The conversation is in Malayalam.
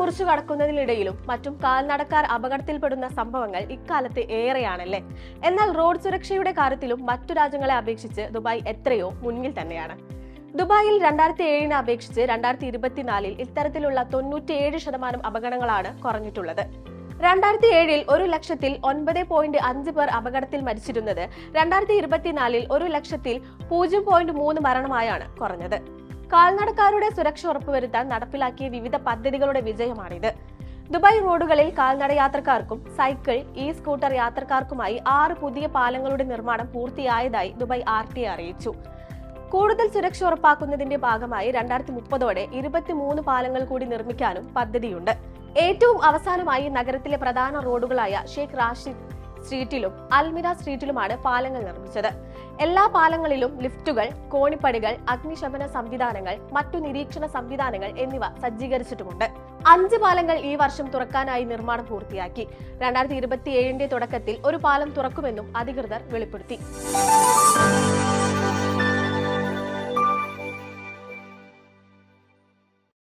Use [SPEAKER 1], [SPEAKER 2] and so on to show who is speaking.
[SPEAKER 1] മുറിച്ചു കടക്കുന്നതിനിടയിലും മറ്റും കാൽനടക്കാർ അപകടത്തിൽപ്പെടുന്ന സംഭവങ്ങൾ ഇക്കാലത്ത് ഏറെയാണല്ലേ? എന്നാൽ റോഡ് സുരക്ഷയുടെ കാര്യത്തിലും മറ്റു രാജ്യങ്ങളെ അപേക്ഷിച്ച് ദുബായ് എത്രയോ മുന്നിൽ തന്നെയാണ്. ദുബായിൽ രണ്ടായിരത്തി ഏഴിനെ അപേക്ഷിച്ച് രണ്ടായിരത്തി ഇരുപത്തിനാലിൽ ഇത്തരത്തിലുള്ള തൊണ്ണൂറ്റിയേഴ് ശതമാനം അപകടങ്ങളാണ് കുറഞ്ഞിട്ടുള്ളത്. രണ്ടായിരത്തി ഏഴിൽ ഒരു ലക്ഷത്തിൽ ഒൻപത് പോയിന്റ് അഞ്ച് പേർ അപകടത്തിൽ മരിച്ചിരുന്നത് രണ്ടായിരത്തി ഇരുപത്തിനാലിൽ ഒരു ലക്ഷത്തിൽ പൂജ്യം പോയിന്റ് മൂന്ന് മരണമായാണ് കുറഞ്ഞത്. കാൽനടക്കാരുടെ സുരക്ഷ ഉറപ്പുവരുത്താൻ നടപ്പിലാക്കിയ വിവിധ പദ്ധതികളുടെ വിജയമാണിത്. ദുബായ് റോഡുകളിൽ കാൽനട യാത്രക്കാർക്കും സൈക്കിൾ ഇ സ്കൂട്ടർ യാത്രക്കാർക്കുമായി ആറ് പുതിയ പാലങ്ങളുടെ നിർമ്മാണം പൂർത്തിയായതായി ദുബായ് ആർ ടി അറിയിച്ചു. കൂടുതൽ സുരക്ഷ ഉറപ്പാക്കുന്നതിന്റെ ഭാഗമായി രണ്ടായിരത്തി മുപ്പതോടെ ഇരുപത്തിമൂന്ന് പാലങ്ങൾ കൂടി നിർമ്മിക്കാനും പദ്ധതിയുണ്ട്. ഏറ്റവും അവസാനമായി നഗരത്തിലെ പ്രധാന റോഡുകളായ ഷേഖ് റാഷിദ് സ്ട്രീറ്റിലും അൽമിര സ്ട്രീറ്റിലുമാണ് പാലങ്ങൾ നിർമ്മിച്ചത്. എല്ലാ പാലങ്ങളിലും ലിഫ്റ്റുകൾ കോണിപ്പടികൾ അഗ്നിശമന സംവിധാനങ്ങൾ മറ്റു നിരീക്ഷണ സംവിധാനങ്ങൾ എന്നിവ സജ്ജീകരിച്ചിട്ടുമുണ്ട്. അഞ്ച് പാലങ്ങൾ ഈ വർഷം തുറക്കാനായി നിർമ്മാണം പൂർത്തിയാക്കി. രണ്ടായിരത്തി ഇരുപത്തിയേഴിന്റെ തുടക്കത്തിൽ ഒരു പാലം തുറക്കുമെന്നും അധികൃതർ വെളിപ്പെടുത്തി.